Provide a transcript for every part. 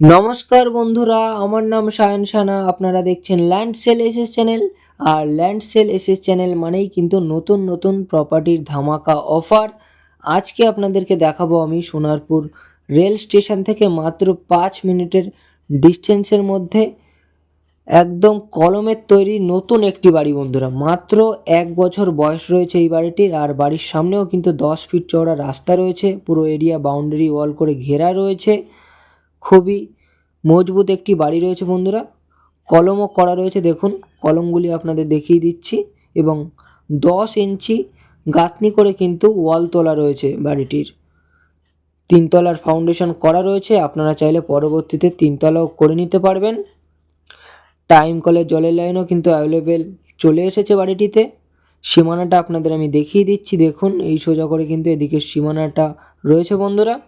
নমস্কার বন্ধুরা, আমার নাম সায়ন সানা। আপনারা দেখছেন ল্যান্ড সেল এসএস চ্যানেল আর ল্যান্ড সেল এসএস চ্যানেল মানেই কিন্তু নতুন নতুন প্রপার্টির ধামাকা অফার আজকে আপনাদেরকে দেখাবো আমি সোনারপুর রেল স্টেশন থেকে মাত্র পাঁচ মিনিটের ডিস্টেন্সের মধ্যে একদম কলমের তৈরি নতুন একটি বাড়ি বন্ধুরা। মাত্র এক বছর বয়স রয়েছে এই বাড়িটির, আর বাড়ির সামনেও কিন্তু দশ ফিট চওড়া রাস্তা রয়েছে। পুরো এরিয়া বাউন্ডারি ওয়াল করে ঘেরা রয়েছে। খুবই মজবুত একটি বাড়ি রয়েছে বন্ধুরা। কলমও করা রয়েছে, দেখুন। কলমগুলি আপনাদের দেখিয়ে দিচ্ছি। এবং দশ ইঞ্চি গাঁথনি করে কিন্তু ওয়াল তোলা রয়েছে বাড়িটির। তিনতলার ফাউন্ডেশন করা রয়েছে, আপনারা চাইলে পরবর্তীতে তিনতলাও করে নিতে পারবেন। টাইম কলের জলের লাইনও কিন্তু অ্যাভেলেবেল চলে এসেছে বাড়িটিতে। সীমানাটা আপনাদের আমি দেখিয়ে দিচ্ছি, দেখুন। এই সোজা করে কিন্তু এদিকে সীমানাটা রয়েছে বন্ধুরা।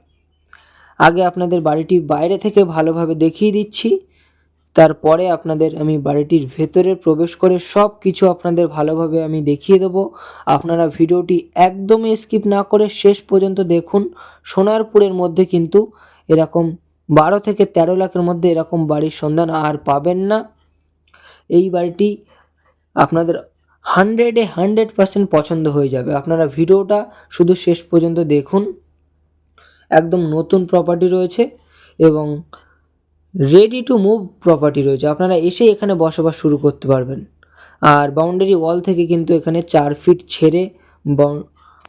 আগে আপনাদের বাড়িটি বাইরে থেকে ভালোভাবে দেখিয়ে দিচ্ছি। তারপরে আপনাদের আমি বাড়িটির ভেতরে প্রবেশ করে সব কিছু আপনাদের ভালোভাবে আমি দেখিয়ে দেবো। আপনারা ভিডিওটি একদমই স্কিপ না করে শেষ পর্যন্ত দেখুন। সোনারপুরের মধ্যে কিন্তু এরকম বারো থেকে তেরো লাখের মধ্যে এরকম বাড়ির সন্ধান আর পাবেন না। এই বাড়িটি আপনাদের হান্ড্রেডে হান্ড্রেড পার্সেন্ট পছন্দ হয়ে যাবে। আপনারা ভিডিওটা শুধু শেষ পর্যন্ত দেখুন। একদম নতুন প্রপার্টি রয়েছে এবং রেডি টু মুভ প্রপার্টি রয়েছে। আপনারা এসে এখানে বসবাস শুরু করতে পারবেন। আর বাউন্ডারি ওয়াল থেকে কিন্তু এখানে চার ফিট ছেড়ে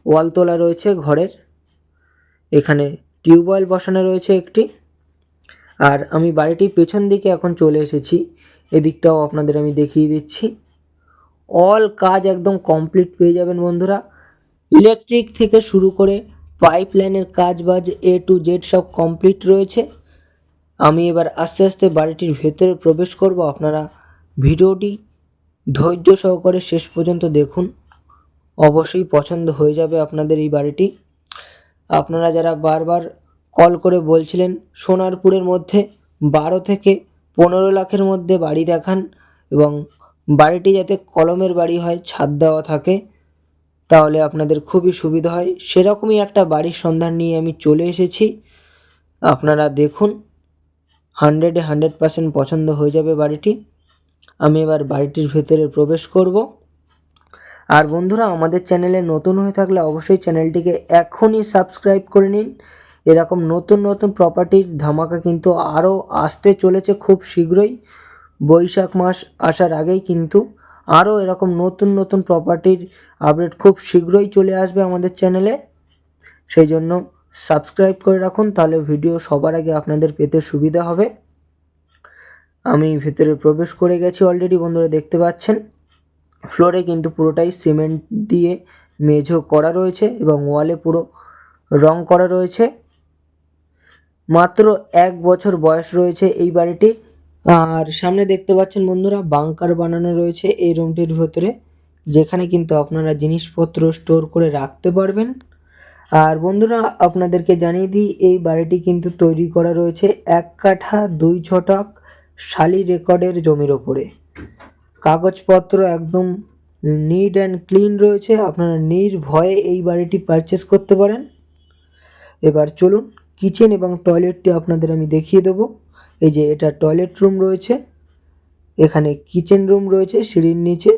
ওয়াল তোলা রয়েছে ঘরের। এখানে টিউবওয়েল বসানো রয়েছে একটি। আর আমি বাড়িটির পেছন দিকে এখন চলে এসেছি। এদিকটাও আপনাদের আমি দেখিয়ে দিচ্ছি। অল কাজ একদম কমপ্লিট পেয়ে যাবেন বন্ধুরা। ইলেকট্রিক থেকে শুরু করে পাইপ লাইনের কাজ বাজ এ টু জেড সব কমপ্লিট রয়েছে। আমি এবার আস্তে আস্তে বাড়িটির ভেতরে প্রবেশ করব। আপনারা ভিডিওটি ধৈর্য সহকারে শেষ পর্যন্ত দেখুন। অবশ্যই পছন্দ হয়ে যাবে আপনাদের এই বাড়িটি। আপনারা যারা বারবার কল করে বলছিলেন, সোনারপুরের মধ্যে বারো থেকে পনেরো লাখের মধ্যে বাড়ি দেখান এবং বাড়িটি যাতে কলমের বাড়ি হয়, ছাদ দেওয়া থাকে। তাহলে আপনাদের খুবই সুবিধা হয়। সেরকমই একটা বাড়ির সন্ধান নিয়ে আমি চলে এসেছি। আপনারা দেখুন হান্ড্রেডে হান্ড্রেড পার্সেন্ট পছন্দ হয়ে যাবে বাড়িটি। আমি এবার বাড়িটির ভেতরে প্রবেশ করব। আর বন্ধুরা, আমাদের চ্যানেলে নতুন হয়ে থাকলে অবশ্যই চ্যানেলটিকে এখনই সাবস্ক্রাইব করে নিন। এরকম নতুন নতুন প্রপার্টির ধামাকা কিন্তু আরও আসতে চলেছে খুব শীঘ্রই। বৈশাখ মাস আসার আগেই কিন্তু আরও এরকম নতুন নতুন প্রপার্টির আপডেট খুব শীঘ্রই চলে আসবে আমাদের চ্যানেলে সেই জন্য সাবস্ক্রাইব করে রাখুন, তাহলে ভিডিও সবার আগে আপনাদের পেতে সুবিধা হবে। আমি ভেতরে প্রবেশ করে গেছি অলরেডি বন্ধুরা দেখতে পাচ্ছেন। ফ্লোরে কিন্তু পুরোটাই সিমেন্ট দিয়ে মেঝো করা রয়েছে এবং ওয়ালে পুরো রং করা রয়েছে। মাত্র এক বছর বয়স রয়েছে এই বাড়িটির। আর সামনে দেখতে পাচ্ছেন বন্ধুরা, বাংকার বানানো রয়েছে এই রুমটির ভেতরে, যেখানে কিন্তু আপনারা জিনিসপত্র স্টোর করে রাখতে পারবেন। আর বন্ধুরা, আপনাদেরকে জানিয়ে দিই, এই বাড়িটি কিন্তু তৈরি করা রয়েছে এক কাঠা, দুই ছটাক শালি রেকর্ডের জমির ওপরে। কাগজপত্র একদম নিট অ্যান্ড ক্লিন রয়েছে, আপনারা নির্ভয়ে এই বাড়িটি পারচেস করতে পারেন। এবার চলুন, কিচেন এবং টয়লেটটি আপনাদের আমি দেখিয়ে দেবো। এই যে এটা টয়লেট রুম রয়েছে, এখানে কিচেন রুম রয়েছে সিঁড়ির নিচে,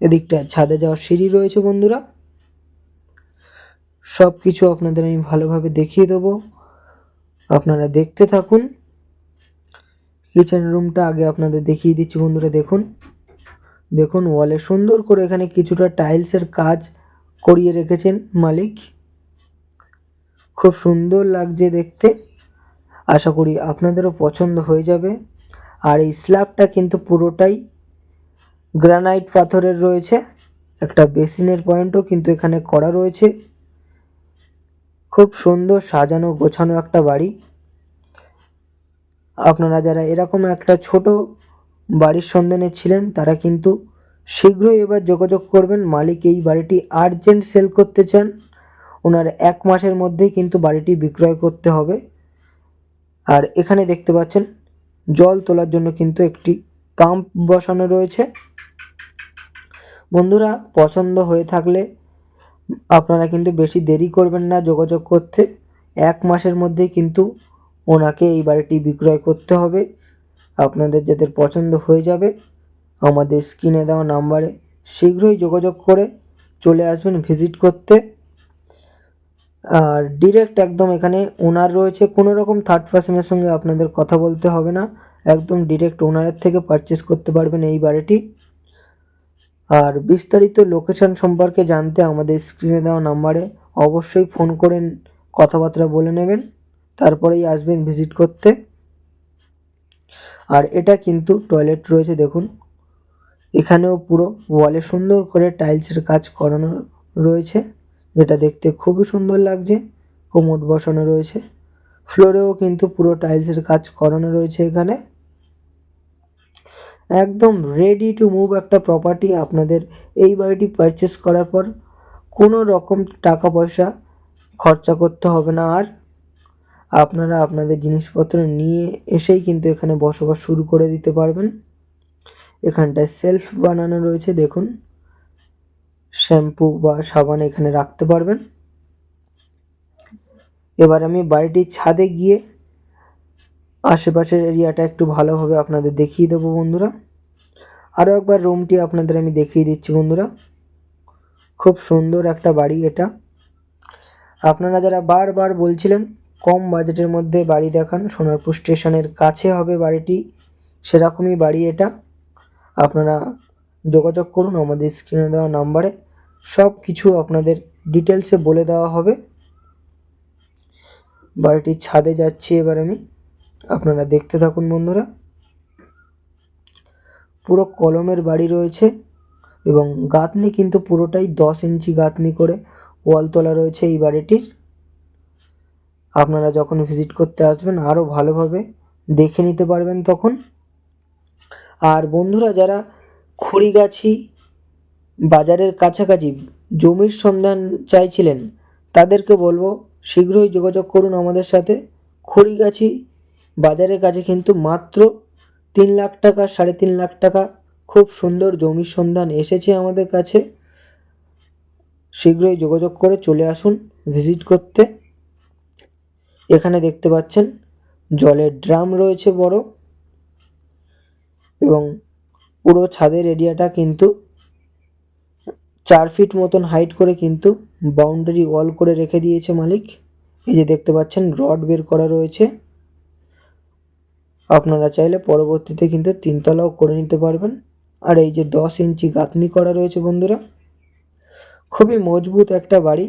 এদিকটা ছাদে যাওয়ার সিঁড়ি রয়েছে বন্ধুরা। সব কিছু আপনাদের আমি ভালোভাবে দেখিয়ে দেবো। আপনারা দেখতে থাকুন। কিচেন রুমটা আগে আপনাদের দেখিয়ে দিচ্ছি বন্ধুরা, দেখুন। দেখুন ওয়ালে সুন্দর করে এখানে কিছুটা টাইলসের কাজ করিয়ে রেখেছেন মালিক। খুব সুন্দর লাগছে দেখতে। আশা করি আপনাদেরও পছন্দ হয়ে যাবে। আর এই স্ল্যাবটা কিন্তু পুরোটাই গ্রানাইট পাথরের রয়েছে। একটা বেসিনের পয়েন্টও কিন্তু এখানে করা রয়েছে। খুব সুন্দর সাজানো গোছানো একটা বাড়ি। আপনারা যারা এরকম একটা ছোট বাড়ির সন্ধানে ছিলেন, তারা কিন্তু শীঘ্রই এবার যোগাযোগ করবেন। মালিক এই বাড়িটি আর্জেন্ট সেল করতে চান, ওনার এক মাসের মধ্যেই কিন্তু বাড়িটি বিক্রয় করতে হবে। আর এখানে দেখতে পাচ্ছেন, জল তোলার জন্য কিন্তু একটি পাম্প বসানো রয়েছে। বন্ধুরা, পছন্দ হয়ে থাকলে আপনারা কিন্তু বেশি দেরি করবেন না যোগাযোগ করতে। এক মাসের মধ্যেই কিন্তু ওনাকে এই বাড়িটি বিক্রয় করতে হবে। আপনাদের যাদের পছন্দ হয়ে যাবে, আমাদের স্ক্রিনে দেওয়া নাম্বারে শীঘ্রই যোগাযোগ করে চলে আসবেন, ভিজিট করতে। আর ডিরেক্ট একদম এখানে ওনার রয়েছে। কোনো রকম থার্ড পার্সনের সঙ্গে আপনাদের কথা বলতে হবে না। একদম ডিরেক্ট ওনারের থেকে পারচেস করতে পারবেন এই বাড়িটি। আর বিস্তারিত লোকেশন সম্পর্কে জানতে আমাদের স্ক্রিনে দেওয়া নাম্বারে অবশ্যই ফোন করে কথাবার্তা বলে নেবেন। তারপরেই আসবেন ভিজিট করতে। আর এটা কিন্তু টয়লেট রয়েছে, দেখুন। এখানেও পুরো ওয়ালে সুন্দর করে টাইলসের কাজ করানো রয়েছে। যেটা দেখতে খুবই সুন্দর লাগছে। কোমোড বসানো রয়েছে। ফ্লোরেও কিন্তু পুরো টাইলসের কাজ করানো রয়েছে এখানে। একদম রেডি টু মুভ একটা প্রপার্টি আপনাদের এই বাড়িটি পারচেস করার পর কোনো রকম টাকা পয়সা খরচা করতে হবে না। আর আপনারা আপনাদের জিনিসপত্র নিয়ে এসেই কিন্তু এখানে বসবাস শুরু করে দিতে পারবেন। এখানটায় সেলফ বানানো রয়েছে, দেখুন। শ্যাম্পু বা সাবান এখানে রাখতে পারবেন। এবার আমি বাড়িটির ছাদে গিয়ে আশেপাশের এরিয়াটা একটু ভালোভাবে আপনাদের দেখিয়ে দেবো বন্ধুরা। আরও একবার রুমটি আপনাদের আমি দেখিয়ে দিচ্ছি বন্ধুরা। খুব সুন্দর একটা বাড়ি এটা। আপনারা যারা বারবার বলছিলেন কম বাজেটের মধ্যে বাড়ি দেখান, সোনারপুর স্টেশনের কাছে হবে বাড়িটি, সেরকমই বাড়ি এটা। আপনারা যোগাযোগ করুন, আমাদের স্ক্রিনে দেওয়া নাম্বারে সব কিছু আপনাদের ডিটেলসে বলে দেওয়া হবে। বাড়িটির ছাদে যাচ্ছি এবার আমি। আপনারা দেখতে থাকুন বন্ধুরা। পুরো কলমের বাড়ি রয়েছে এবং গাঁথনি কিন্তু পুরোটাই দশ ইঞ্চি গাঁথনি করে ওয়াল তোলা রয়েছে এই বাড়িটির। আপনারা যখন ভিজিট করতে আসবেন আরও ভালোভাবে দেখে নিতে পারবেন তখন। আর বন্ধুরা যারা খড়িগাছি বাজারের কাছাকাছি জমির সন্ধান চাইছিলেন। তাদেরকে বলব, শীঘ্রই যোগাযোগ করুন আমাদের সাথে। খড়িগাছি বাজারের কাছে কিন্তু মাত্র তিন লাখ টাকা, সাড়ে তিন লাখ টাকা খুব সুন্দর জমির সন্ধান এসেছে আমাদের কাছে। শীঘ্রই যোগাযোগ করে চলে আসুন ভিজিট করতে। এখানে দেখতে পাচ্ছেন, জলের ড্রাম রয়েছে বড় এবং পুরো ছাদের এরিয়াটা কিন্তু চার ফিট মতন হাইট করে কিন্তু বাউন্ডারি ওয়াল করে রেখে দিয়েছে মালিক। এই যে দেখতে পাচ্ছেন রড বের করা রয়েছে। আপনারা চাইলে পরবর্তীতে কিন্তু তিনতলাও করে নিতে পারবেন। আর এই যে দশ ইঞ্চি গাঁথনি করা রয়েছে বন্ধুরা, খুবই মজবুত একটা বাড়ি।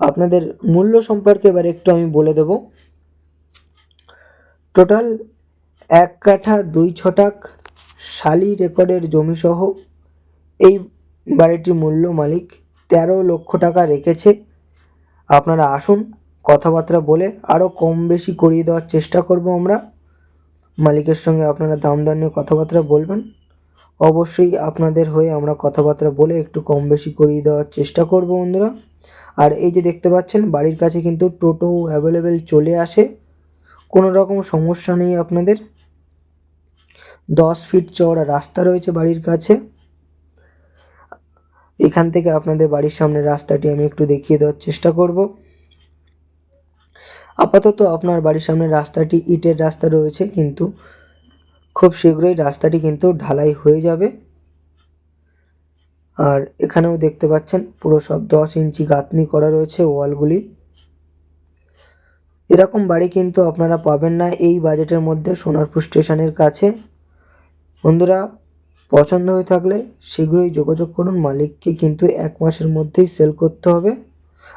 আপনাদের মূল্য সম্পর্কে এবার একটু আমি বলে দেব। টোটাল এক কাঠা দুই ছটাক শালি রেকর্ডের জমিসহ এই বাড়িটির মূল্য মালিক তেরো লক্ষ টাকা রেখেছে। আপনারা আসুন, কথাবার্তা বলে আরও কম বেশি করিয়ে দেওয়ার চেষ্টা করব আমরা। মালিকের সঙ্গে আপনারা দাম দর নিয়ে কথাবার্তা বলবেন। অবশ্যই আপনাদের হয়ে আমরা কথাবার্তা বলে একটু কম বেশি করিয়ে দেওয়ার চেষ্টা করব বন্ধুরা। আর এই যে দেখতে পাচ্ছেন, বাড়ির কাছে কিন্তু টোটো অ্যাভেলেবেল চলে আসে। কোনো রকম সমস্যা নেই আপনাদের। দশ ফিট চওড়া রাস্তা রয়েছে বাড়ির কাছে। এখান থেকে আপনাদের বাড়ির সামনে রাস্তাটি আমি একটু দেখিয়ে দেওয়ার চেষ্টা করব। আপাতত আপনার বাড়ির সামনে রাস্তাটি ইটের রাস্তা রয়েছে, কিন্তু খুব শীঘ্রই রাস্তাটি কিন্তু ঢালাই হয়ে যাবে। আর এখানেও দেখতে পাচ্ছেন পুরো সব দশ ইঞ্চি গাঁথনি করা রয়েছে ওয়ালগুলি। এরকম বাড়ি কিন্তু আপনারা পাবেন না এই বাজেটের মধ্যে সোনারপুর স্টেশনের কাছে। বন্ধুরা পছন্দ হয়ে থাকলে শীঘ্রই যোগাযোগ করুন মালিককে, কিন্তু এক মাসের মধ্যেই সেল করতে হবে।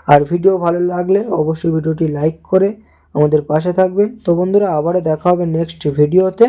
আর ভিডিও ভালো লাগলে অবশ্যই ভিডিওটি লাইক করে আমাদের পাশে থাকবেন। তো বন্ধুরা, আবারও দেখা হবে নেক্সট ভিডিওতে